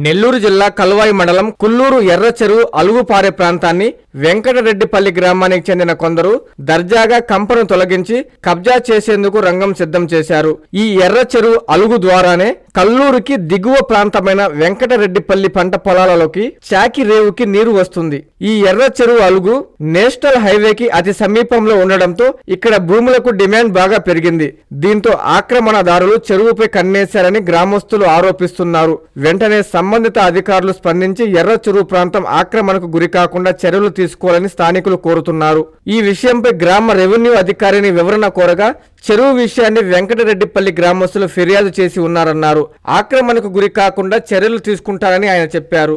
నెల్లూరు జిల్లా కల్వాయి మండలం కుల్లూరు ఎర్రచెరు అలుగుపారే ప్రాంతాన్ని వెంకటరెడ్డిపల్లి గ్రామానికి చెందిన కొందరు దర్జాగా కంపను తొలగించి కబ్జా చేసేందుకు రంగం సిద్ధం చేశారు. ఈ ఎర్ర చెరువు అలుగు ద్వారానే కల్లూరుకి దిగువ ప్రాంతమైన వెంకటరెడ్డిపల్లి పంట పొలాలలోకి చాకి రేవుకి నీరు వస్తుంది. ఈ ఎర్ర చెరువు అలుగు నేషనల్ హైవేకి అతి సమీపంలో ఉండడంతో ఇక్కడ భూములకు డిమాండ్ బాగా పెరిగింది. దీంతో ఆక్రమణదారులు చెరువుపై కన్నేశారని గ్రామస్తులు ఆరోపిస్తున్నారు. వెంటనే సంబంధిత అధికారులు స్పందించి ఎర్ర చెరువు ప్రాంతం ఆక్రమణకు గురికాకుండా చర్యలు తీసుకోవాలని స్థానికులు కోరుతున్నారు. ఈ విషయంపై గ్రామ రెవెన్యూ అధికారిని వివరణ కోరగా చెరువు విషయాన్ని వెంకటరెడ్డిపల్లి గ్రామస్తులు ఫిర్యాదు చేసి ఉన్నారన్నారు. ఆక్రమణకు గురి కాకుండా చర్యలు తీసుకుంటారని ఆయన చెప్పారు.